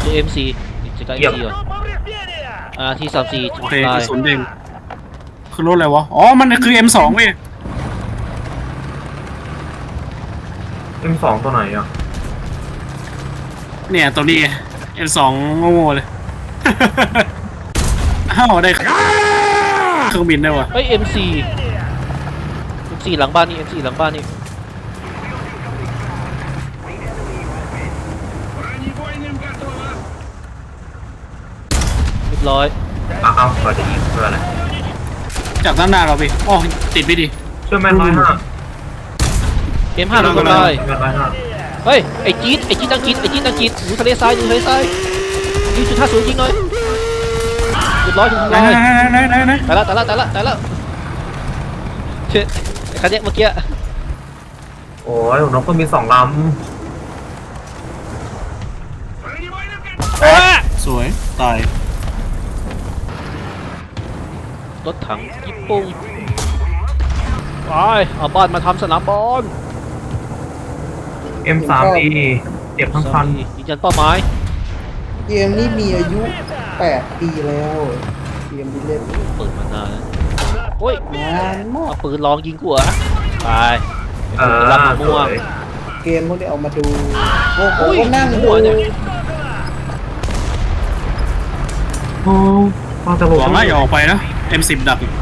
เจอ MC จะกับเหยียบ MC ก่อนอ่าที่สามสี่โอเคตากยระสุนเด้งคือรถอะไรวะ อ๋อ มันคือ M2 เว้ยเอ็มสองตัวไหนอะ เนี่ย ตัวนี้ M2 โง่ๆเลยอ้าวได้เครื่องบินได้วยวะเฮ้ย MC MC หลังบ้านนี่ MC หลังบ้านนี่ เรียบร้อย อ้าวอ้าวขอจะยิงเพื่ออะไรจากด้านหน้าเราพี่อ๋อติดไม่ดีเชื่อแมนร้อยห้า M5 ลงทำลายแมนร้อยห้าเฮ้ย ไอ้จี๊ดไอ้จี๊ดอังกฤษไอ้จี๊ดอังกฤษอยู่ทะเลทรายอยู่ทะเลทรายยิงจุดห้าศูนย์ยิงหน่อยเรียบร้อยถูกทำไหนลายไหนไหนไหนไหนตายละตายละตายละตายละเช่ไอ้ คันเนี้ยเมื่อกี้โอ้ยผมน้องก็มีสองลสวย ตาย รถถังญี่ปุ่นไปเอาบ้านมาทำสนามบอลำเอ็มสามดีเจ็บทั้งคันยืนยันเป้าหมายเกมนี้มีอายุ 8 ปีแล้ว เกมที่เล่นเปิดมานานแล้ว โอ้ยนานมากเอาปืนลองยิงกูเหรอไปเออรับสมั่ววยเกมพวกนี้เอามาดูโอ้โหอุ้ยก็นั่งหัดูวเนี่ย โอ้มาตลหกวังว่าอย่าออกไปนะ M10 ดับอีก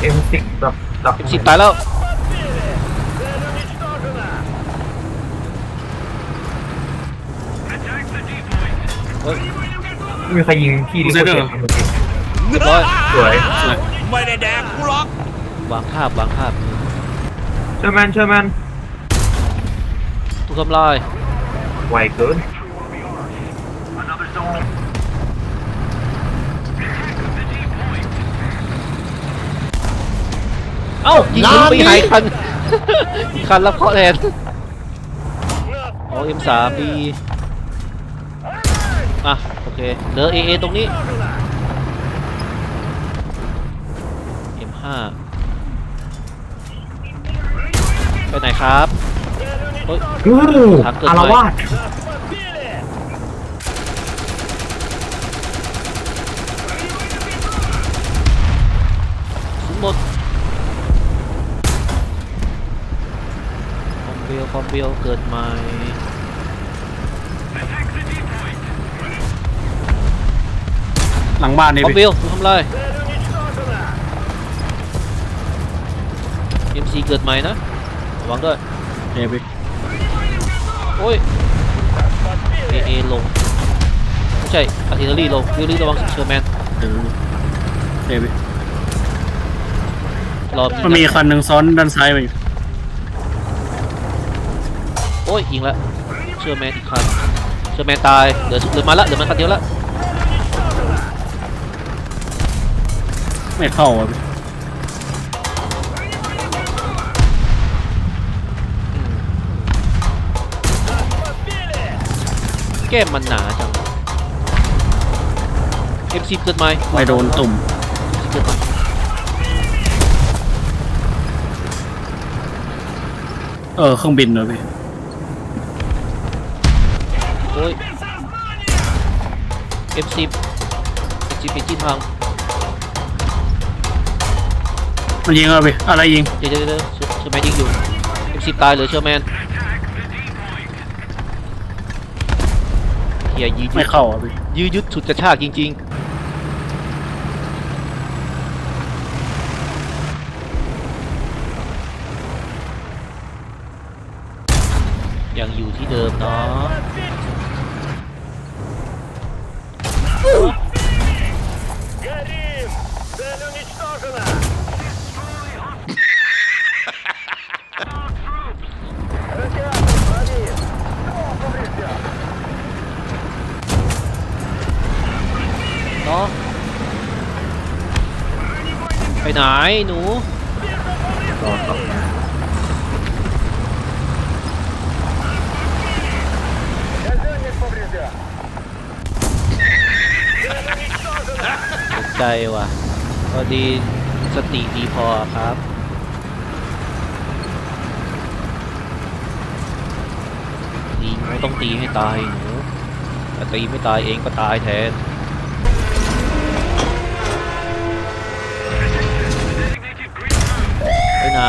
เอ็มสิบดับดับสิบตายแล้วเฮ้ยไม่มีใครยิงพี่ดิกูเซ็ตเหร อเรียบร้อยสวยสวยวางภาพวางภาพเชื่อแมนเชื่อแมนถูกทำลายไวเกินเอ้ายิงถึงไปหายคันอีกคันแล้วเคาะแทนอ๋อ M3 ดีอะโอเคเหลือ AA ตรงนี้ M5 ไปไหนครับเฮ้ยโอ้ถามเกินไป อารวาสถึงหมดคอมเบลคอมเบลเกิดใหม่หลังบ้านนี่คอมเบพี่ลถูกทำลา MC เกิดใหม่นะระวังด้วยเฮ้ยพี่โอ้ย AA ลง ไม่ใช่อาร์ติเลอรี่ลงดิลลี่ระวังเชอร์แมนเดี๋ยวเฮ้ยพี่รอมันมียิงะคันหนึ่งซ้อนด้านซ้ายมาอยู่โอ้ยยิงแล้วเชอร์แมนอีกคันเชอร์แมนตายเหลือเหลือมาละเหลือมันคันเดียวละไม่เข้าอะ ก้มมันหนาจัง MC เกิดใหม่ไม่โดนตุ่ม MC เกิดใหม่เออเครื่องบินเลยพี่โอ้ย M10 M10 เป็นจิ้นพังมันยิงอะไรพี่อะไรยิง เดี๋ยวเดี๋ยวเดี๋ยวเชอร์เชอร์แมนยิงอยู่ M10 ตายเหลือเชอร์แมน เฮียยืดไม่เข้าอะพี่ยืดยุดฉุดกระชากจริง ๆ ยังอยู่ที่เดิมเนาะ ไปไหนหนูใจว่ะพอดีสติดีพอครับตีไม่ต้องตีให้ตายหนูตีไม่ตายเองก็ตายแทน ไปไหน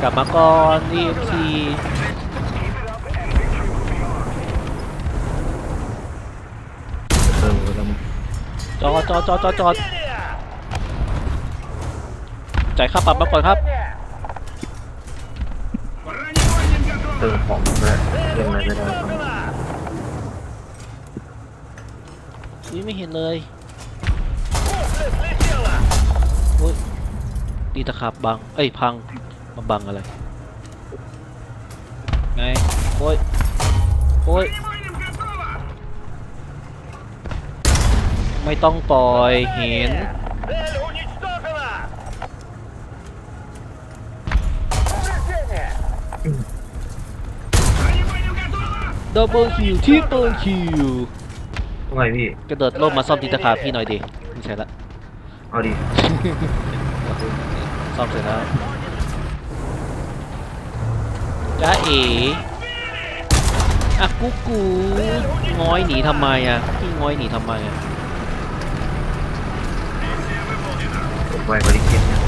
กลับมาก่อน EMC เออแล้วมันจอดจอดจอดจอดจอดจ่ายค่าปรับมาก่อนครับ เติมของด้วยเรื่องอะไรไม่ได้ครับอุ้ยไม่เห็นเลย ตีตะขาบบัง เอ้ยพังมาบังอะไร ไง โอ้ย โอ้ย ไม่ต้องปล่อยเห็นดับเบิลคิวที่เบิลคิวว่าไงพี่ กระโดดร่มมาซ่อมตีตะขาบพี่หน่อยดิไม่ใช่ละ เอาดิ ซ่อมเสร็จแล้วจ้าเอ๋อะกูกูง้อยหนีทำไมอะพี่ง้อยหนีทำไมอะ ไวบริเกตเนี่ย